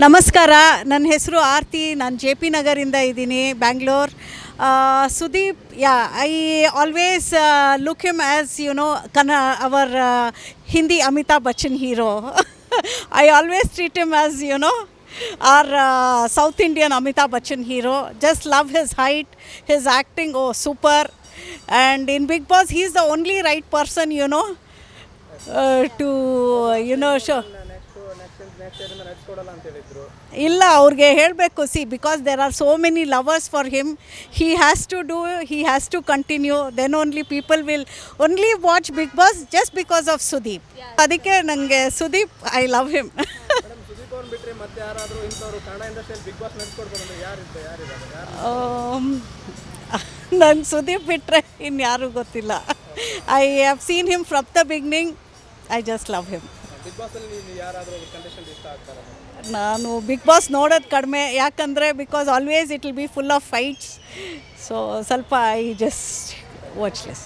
ನಮಸ್ಕಾರ. ನನ್ನ ಹೆಸರು ಆರ್ತಿ. ನಾನು ಜೆ ಪಿ ನಗರಿಂದ ಇದ್ದೀನಿ, Bangalore. Sudeep, yeah, I always look him as you know, Kannada, our Hindi Amitabh Bachchan hero. I always treat him as you know, our south Indian Amitabh Bachchan hero. Just love his height, his acting oh, super. And in big boss he is the only right person, you know too, you know, show. ಇಲ್ಲ ಅವ್ರಿಗೆ ಹೇಳಬೇಕು see because there are so many lovers for him he has to do he has to continue then only people will only watch big boss just because of Sudeep ಅದಕ್ಕೆ ನನಗೆ Sudeep I love him ನಂಗೆ ಸುದೀಪ್ ಬಿಟ್ಟರೆ ಇನ್ಯಾರೂ ಗೊತ್ತಿಲ್ಲ. I have seen him from the beginning I just love him big ಆಗ್ತಾರೆ ನಾನು big boss ನೋಡೋದು ಕಡಿಮೆ. ಯಾಕಂದರೆ because always it will be full of fights so ಸ್ವಲ್ಪ ಐ ಜಸ್ಟ್ ವಾಚ್ಲೆಸ್